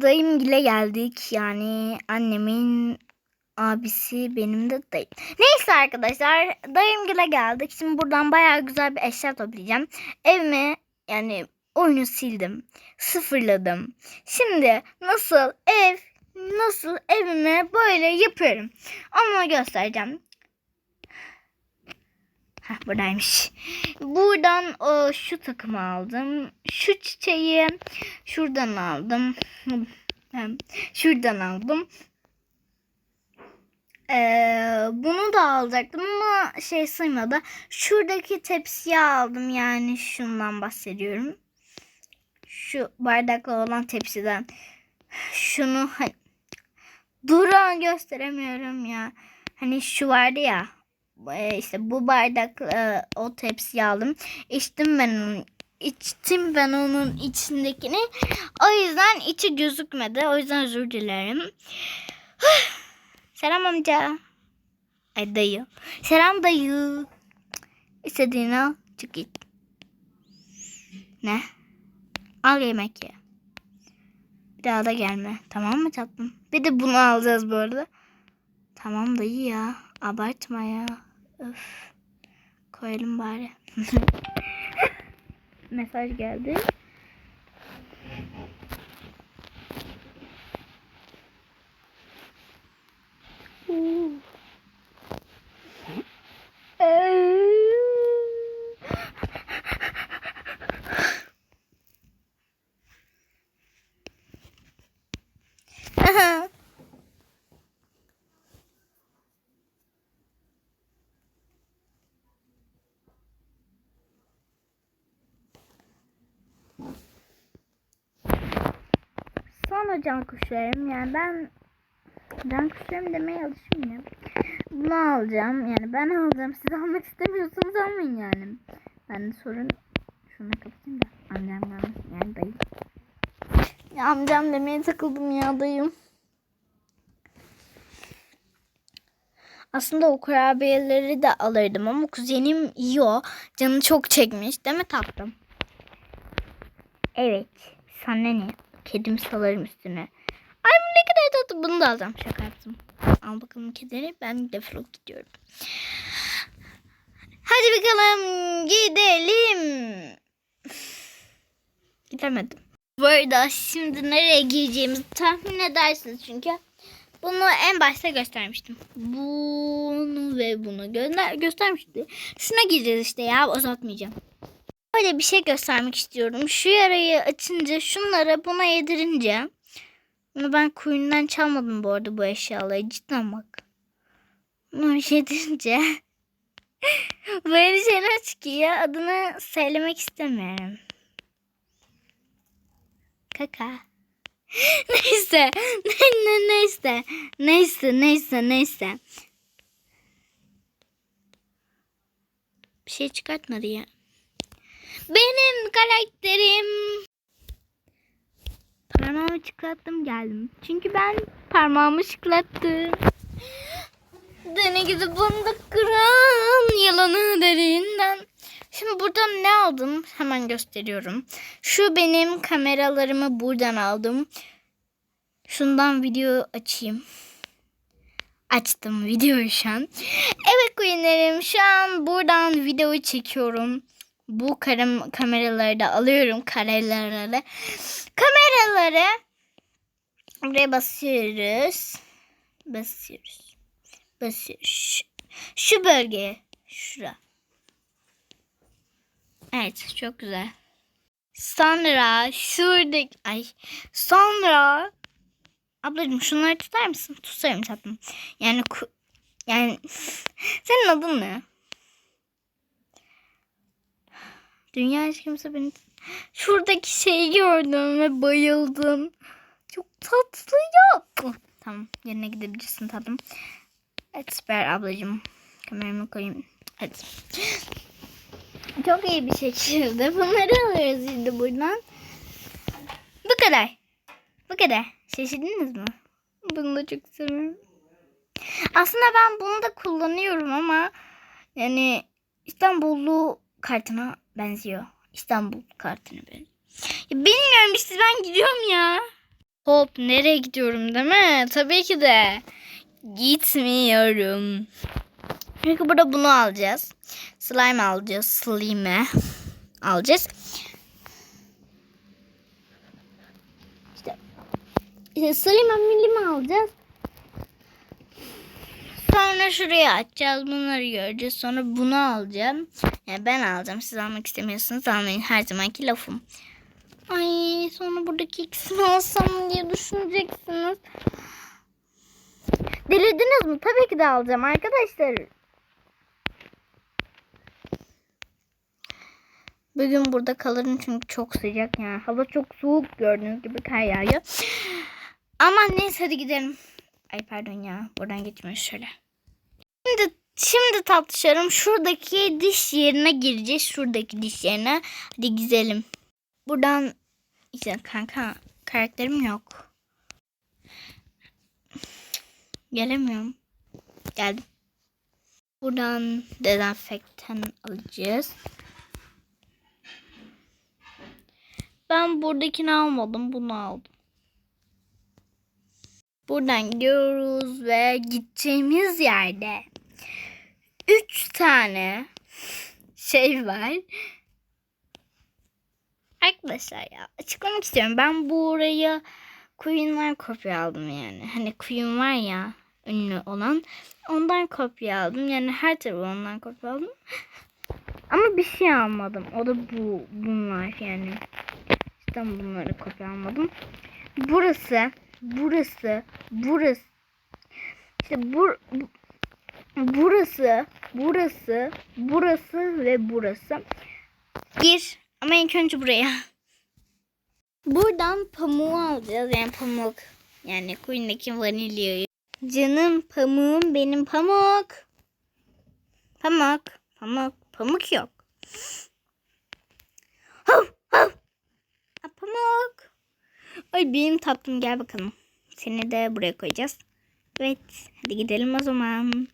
dayımgile geldik. Yani annemin abisi benim de dayım. Neyse arkadaşlar dayımgile geldik. Şimdi buradan bayağı güzel bir eşya toplayacağım. Evime yani oyunu sildim. Sıfırladım. Şimdi nasıl ev nasıl evime böyle yapıyorum. Onu göstereceğim. Heh, buradaymış. Buradan o şu takımı aldım. Şu çiçeği şuradan aldım. Şuradan aldım. Ee, bunu da alacaktım ama şey sığmadı. Şuradaki tepsiyi aldım yani şundan bahsediyorum. Şu bardaklı olan tepsiden. Şunu hani Durun gösteremiyorum ya. Hani şu vardı ya. E, işte bu bardak e, o tepsiyi aldım. İçtim ben onun içtim ben onun içindekini. O yüzden içi gözükmedi. O yüzden özür dilerim. Selam amca. Ay dayı. Selam dayı. İstediğini al. Çık git. Ne? Al yemek ye. Bir daha da gelme. Tamam mı tatlım? Bir de bunu alacağız bu arada. Tamam dayı ya. Abartma ya. Öf. Koyalım bari. Mesaj geldi. Uuu. Sonra can kuşlarım yani ben can kuşlarım demeye alışmıyorum. Bunu alacağım yani ben alacağım siz almak istemiyorsunuz almayın yani. Ben de sorun şunu kapatayım da amcam gelmesin yani dayım. Ya amcam demeye takıldım ya dayım. Aslında o kurabiyeleri de alırdım ama kuzenim yiyor. Canı çok çekmiş değil mi tatlım? Evet. Sana ne? Kedim salarım üstüne. Ay ne kadar tatlı. Bunu da alacağım. Şaka yaptım. Al bakalım kedini. Ben defolup gidiyorum. Hadi bakalım gidelim. Gidemedim. Bu arada şimdi nereye gireceğimizi tahmin edersiniz çünkü bunu en başta göstermiştim. Bunu ve bunu gönder göstermiştim. Şuna gireceğiz işte ya uzatmayacağım. Böyle bir şey göstermek istiyorum. Şu yarayı açınca şunlara buna yedirince bunu ben kuyundan çalmadım bu arada bu eşyaları cidden bak. Bunu yedirince böyle şeyler çıkıyor. Adını söylemek istemiyorum. Kaka. neyse. Ne, ne, neyse. Neyse neyse neyse. Bir şey çıkartmadı ya. Benim karakterim. Parmağımı çıkarttım geldim. Çünkü ben parmağımı şıklattım. Dene gidip bunu kıran yalanı derinden. Şimdi buradan ne aldım hemen gösteriyorum. Şu benim kameralarımı buradan aldım. Şundan video açayım. Açtım videoyu şu an. Evet Queen'lerim şu an buradan videoyu çekiyorum. Bu karam kameraları da alıyorum kareleri. Kameraları buraya basıyoruz. Basıyoruz. Basıyoruz. Şu bölgeye. Şura. Evet çok güzel. Sonra şuradaki ay sonra ablacığım şunları tutar mısın? Tutarım tatlım. Yani yani senin adın ne? Dünya hiç kimse beni şuradaki şeyi gördüm ve bayıldım. Çok tatlı ya. Oh, tamam yerine gidebilirsin tatlım. Evet süper ablacığım. Kameramı koyayım. Hadi. Çok iyi bir şekilde bunları alıyoruz şimdi buradan. Bu kadar. Bu kadar. Şaşırdınız mı? Bunu da çok seviyorum. Aslında ben bunu da kullanıyorum ama yani İstanbullu kartına benziyor. İstanbul kartına benziyor. Ya bilmiyorum işte ben gidiyorum ya. Hop nereye gidiyorum değil mi? Tabii ki de. Gitmiyorum. Çünkü burada bunu alacağız. Slime alacağız. Slime alacağız. İşte, işte slime milime alacağız. Sonra şuraya açacağız. Bunları göreceğiz. Sonra bunu alacağım. Yani ben alacağım. Siz almak istemiyorsanız almayın. Her zamanki lafım. Ay sonra buradaki ikisini alsam diye düşüneceksiniz. Delirdiniz mi? Tabii ki de alacağım arkadaşlar. Bugün burada kalırım çünkü çok sıcak yani. Hava çok soğuk gördüğünüz gibi kar yağıyor. Aman neyse hadi gidelim. Ay pardon ya buradan geçmiyoruz şöyle. Şimdi şimdi tatlışlarım şuradaki diş yerine gireceğiz. Şuradaki diş yerine. Hadi gidelim. Buradan işte kanka karakterim yok. Gelemiyorum. Geldim. Buradan dezenfektan alacağız. Ben buradakini almadım. Bunu aldım. Buradan gidiyoruz ve gideceğimiz yerde üç tane şey var. Arkadaşlar ya açıklamak istiyorum. Ben buraya Queen'ler kopya aldım yani. Hani Queen var ya ünlü olan. Ondan kopya aldım. Yani her tarafı ondan kopya aldım. Ama bir şey almadım. O da bu bunlar yani. İşte bunları kopya almadım. Burası, burası, burası. İşte bur, bu- burası, burası, burası ve burası. Bir. Ama ilk önce buraya. Buradan pamuğu alacağız. Yani pamuk. Yani Queen'deki vanilyayı. Canım pamuğum benim pamuk. Pamuk. Pamuk. Pamuk yok. Hav, hav. Aa, Pamuk. Ay benim tatlım gel bakalım. Seni de buraya koyacağız. Evet. Hadi gidelim o zaman.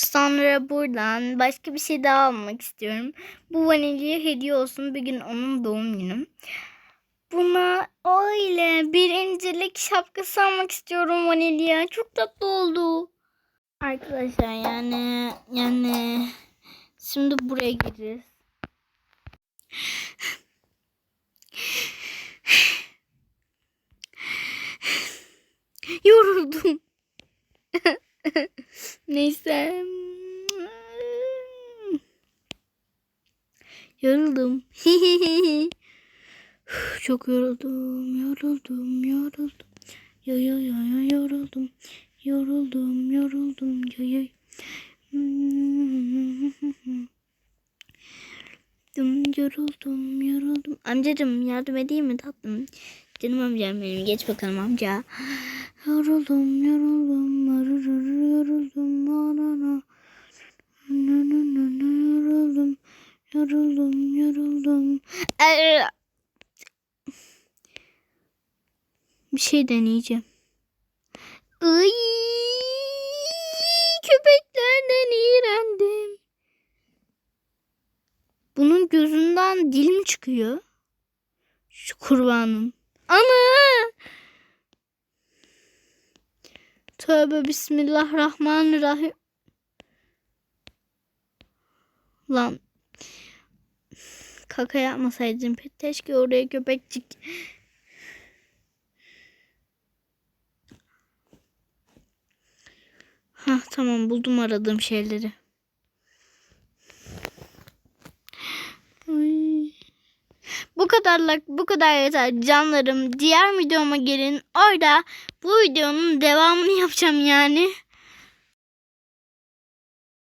Sonra buradan başka bir şey daha almak istiyorum. Bu vanilyaya hediye olsun. Bir gün onun doğum günü. Buna öyle bir incirlik şapkası almak istiyorum vanilya. Çok tatlı oldu. Arkadaşlar yani yani şimdi buraya gireceğiz. Yoruldum. Neyse. Yoruldum. Çok yoruldum, yoruldum, yoruldum. Ya ya ya ya yoruldum. Yoruldum, yoruldum. Ya ya. Yoruldum, yoruldum. Amcacım yardım edeyim mi tatlım? Canım amcam benim. Geç bakalım amca. Yoruldum, yoruldum, yoruldum, yoruldum, yoruldum, yoruldum. Ee, Bir şey deneyeceğim. Ay, köpeklerden iğrendim. Bunun gözünden dil mi çıkıyor? Şu kurbanın. Tövbe bismillahirrahmanirrahim. Lan. Kaka yapmasaydım. Keşke oraya köpekçik. Hah tamam buldum aradığım şeyleri. Ay. Bu kadarlık bu kadar yeter canlarım. Diğer videoma gelin. Orada bu videonun devamını yapacağım yani.